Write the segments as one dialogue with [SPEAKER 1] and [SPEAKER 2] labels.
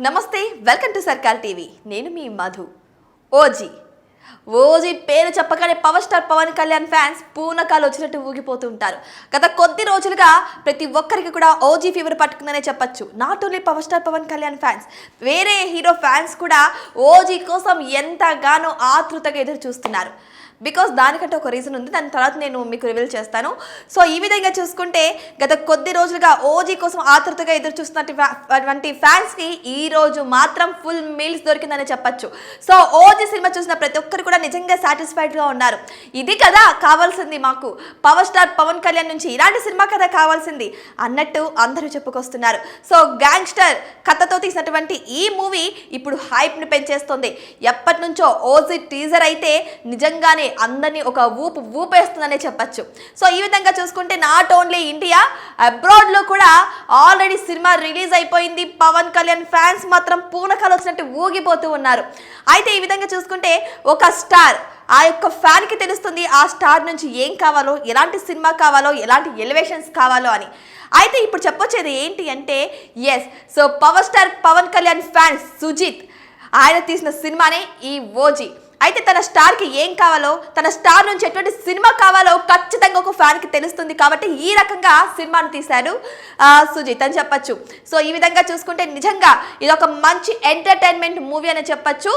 [SPEAKER 1] నమస్తే welcome to సర్కార్ TV. నేను మీ మధు. ఓజీ ఓజీ పేరు చెప్పగానే power star Pawan Kalyan fans పూనకాలు వచ్చినట్టు ఊగిపోతూ ఉంటారు గత కొద్ది రోజులుగా ప్రతి ఒక్కరికి కూడా ఓజీ ఫీవర్ పట్టుకుందనే చెప్పొచ్చు. Not only power star Pawan Kalyan fans వేరే హీరో ఫ్యాన్స్ కూడా ఓజీ కోసం ఎంతగానో ఆతృతగా ఎదురు చూస్తున్నారు బికాస్ దానికంటే ఒక రీజన్ ఉంది. దాని తర్వాత నేను మీకు రివీల్ చేస్తాను. సో ఈ విధంగా చూసుకుంటే గత కొద్ది రోజులుగా ఓజీ కోసం ఆతృతగా ఎదురు చూస్తున్నటువంటి ఫ్యాన్స్కి ఈ రోజు మాత్రం ఫుల్ మీల్స్ దొరికిందని చెప్పొచ్చు. సో ఓజీ సినిమా చూసిన ప్రతి ఒక్కరు కూడా నిజంగా సాటిస్ఫైడ్గా ఉన్నారు. ఇది కదా కావాల్సింది మాకు. పవర్ స్టార్ పవన్ కళ్యాణ్ నుంచి ఇలాంటి సినిమా కదా కావాల్సింది అన్నట్టు అందరూ చెప్పుకొస్తున్నారు. సో గ్యాంగ్స్టర్ కథతో తీసినటువంటి ఈ మూవీ ఇప్పుడు హైప్ని పెంచేస్తుంది. ఎప్పటి నుంచో ఓజీ టీజర్ అయితే నిజంగానే అందరినీ ఒక ఊపు ఊపేస్తుందనే చెప్పచ్చు. సో ఈ విధంగా చూసుకుంటే నాట్ ఓన్లీ ఇండియా అబ్రాడ్లో కూడా ఆల్రెడీ సినిమా రిలీజ్ అయిపోయింది. పవన్ కళ్యాణ్ ఫ్యాన్స్ మాత్రం పూనకాలు వచ్చినట్టు ఊగిపోతూ ఉన్నారు. అయితే ఈ విధంగా చూసుకుంటే ఒక స్టార్ ఆ యొక్క ఫ్యాన్కి తెలుస్తుంది ఆ స్టార్ నుంచి ఏం కావాలో ఎలాంటి సినిమా కావాలో ఎలాంటి ఎలివేషన్స్ కావాలో అని. అయితే ఇప్పుడు చెప్పొచ్చేది ఏంటి అంటే yes so power star Pawan Kalyan fans Sujeeth ఆయన తీసిన సినిమానే ఈ ఓజీ. అయితే తన స్టార్కి ఏం కావాలో తన స్టార్ నుంచి ఎటువంటి సినిమా కావాలో ఖచ్చితంగా ఒక ఫ్యాన్కి తెలుస్తుంది కాబట్టి ఈ రకంగా సినిమాను తీశాడు సుజిత్ అని చెప్పచ్చు. సో ఈ విధంగా చూసుకుంటే నిజంగా ఇది ఒక మంచి ఎంటర్టైన్మెంట్ మూవీ అని చెప్పచ్చు.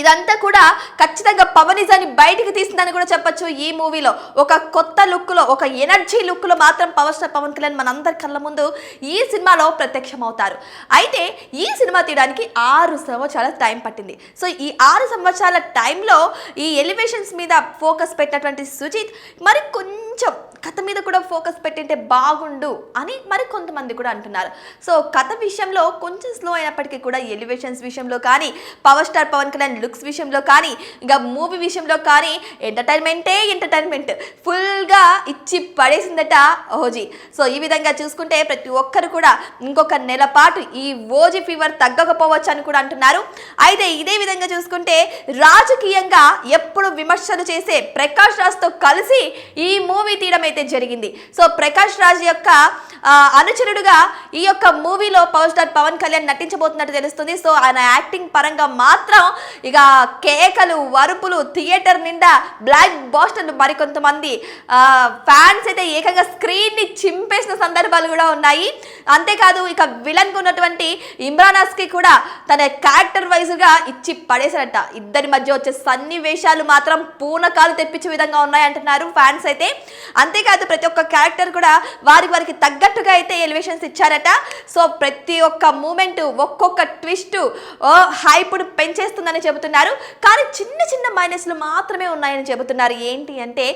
[SPEAKER 1] ఇదంతా కూడా ఖచ్చితంగా పవనిజాన్ని బయటికి తీసిందని కూడా చెప్పొచ్చు ఈ మూవీలో. ఒక కొత్త లుక్లో ఒక ఎనర్జీ లుక్లో మాత్రం పవర్ స్టార్ పవన్ కళ్యాణ్ మనందరి కళ్ళ ముందు ఈ సినిమాలో ప్రత్యక్షమవుతారు. అయితే ఈ సినిమా తీయడానికి ఆరు సంవత్సరాల టైం పట్టింది. సో ఈ ఆరు సంవత్సరాల టైంలో ఈ ఎలివేషన్స్ మీద ఫోకస్ పెట్టినటువంటి సుజిత్ మరి కొంచెం కథ మీద కూడా ఫోకస్ పెట్టింటే బాగుండు అని మరి కొంతమంది కూడా అంటున్నారు. సో కథ విషయంలో కొంచెం స్లో అయినప్పటికీ కూడా ఎలివేషన్స్ విషయంలో కానీ power star Pawan Kalyan looks విషయంలో కానీ ఇంకా మూవీ విషయంలో కానీ ఎంటర్టైన్మెంటే ఎంటర్టైన్మెంట్. ఫుల్గా ఇచ్చి పడేసిందట ఓజీ. సో ఈ విధంగా చూసుకుంటే ప్రతి ఒక్కరు కూడా ఇంకొక నెల పాటు ఈ ఓజీ ఫీవర్ తగ్గకపోవచ్చు అని కూడా అంటున్నారు. అయితే ఇదే విధంగా చూసుకుంటే రాజకీయంగా ఎప్పుడు విమర్శలు చేసే ప్రకాష్ రాజ్తో కలిసి ఈ మూవీ తీయడం అయితే జరిగింది. సో ప్రకాష్ రాజ్ యొక్క అనుచరుడుగా ఈ యొక్క మూవీలో పవర్ స్టార్ పవన్ కళ్యాణ్ నటించబోతున్నట్టు తెలుస్తుంది. సో ఆయన యాక్టింగ్ పరంగా మాత్రం ఇక కేకలు వరుపులు థియేటర్ నిండా బ్లాక్ బాస్టర్లు మరికొంతమంది ఫ్యాన్స్ అయితే ఏకంగా స్క్రీన్ని చింపేసిన సందర్భాలు కూడా ఉన్నాయి. అంతేకాదు ఇక విలన్కు ఉన్నటువంటి ఇమ్రాన్ కూడా తన క్యారెక్టర్ వైజ్గా ఇచ్చి పడేశారట. ఇద్దరి మధ్య వచ్చే సన్నివేశాలు మాత్రం పూనకాలు తెప్పించే విధంగా ఉన్నాయి అంటున్నారు ఫ్యాన్స్ అయితే. అంతే అంతేకాదు ప్రతి ఒక్క క్యారెక్టర్ కూడా వారి వారికి తగ్గట్టుగా అయితే ఎలివేషన్స్ ఇచ్చారట. సో ప్రతి ఒక్క మూమెంట్ ఒక్కొక్క ట్విస్ట్ హైపుడు పెంచేస్తుందని చెబుతున్నారు. కానీ చిన్న చిన్న మైనస్లు మాత్రమే ఉన్నాయని చెబుతున్నారు. ఏంటి అంటే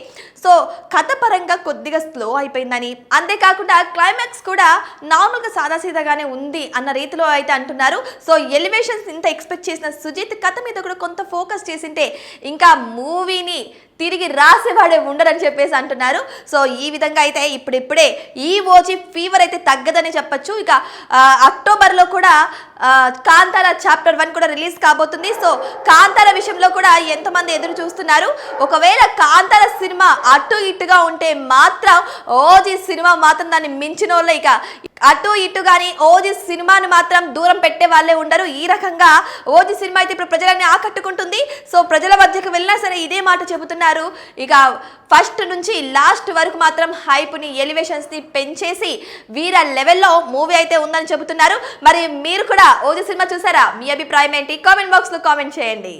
[SPEAKER 1] సో కథ పరంగా కొద్దిగా స్లో అయిపోయిందని. అంతేకాకుండా క్లైమాక్స్ కూడా నార్మల్గా సాదాసీదాగానే ఉంది అన్న రీతిలో అయితే అంటున్నారు. సో ఎలివేషన్స్ ఇంత ఎక్స్పెక్ట్ చేసిన సుజిత్ కథ మీద కూడా కొంత ఫోకస్ చేసింటే ఇంకా మూవీని తిరిగి రాసేవాడే ఉండరని చెప్పేసి అంటున్నారు. సో ఈ విధంగా అయితే ఇప్పుడిప్పుడే ఈ ఓజీ ఫీవర్ అయితే తగ్గదని చెప్పచ్చు. ఇక అక్టోబర్లో కూడా కాంతార చాప్టర్ వన్ కూడా రిలీజ్ కాబోతుంది. సో కాంతార విషయంలో కూడా ఎంతమంది ఎదురు చూస్తున్నారు? ఒకవేళ కాంతార సినిమా అటు ఇటుగా ఉంటే మాత్రం ఓజీ సినిమా మాత్రం దాన్ని మించిన వాళ్ళే ఇక. అటు ఇటు కానీ ఓజీ సినిమాను మాత్రం దూరం పెట్టే వాళ్ళే ఉండరు. ఈ రకంగా ఓజీ సినిమా అయితే ఇప్పుడు ప్రజలని ఆకట్టుకుంటుంది. సో ప్రజల మధ్యకు వెళ్ళినా సరే ఇదే మాట చెబుతున్నారు. ఇక ఫస్ట్ నుంచి లాస్ట్ వరకు మాత్రం హైప్ని ఎలివేషన్స్ని పెంచేసి వీర లెవెల్లో మూవీ అయితే ఉందని చెబుతున్నారు. మరి మీరు కూడా ఓజీ సినిమా చూసారా? మీ అభిప్రాయం ఏంటి? కామెంట్ బాక్స్లో కామెంట్ చేయండి.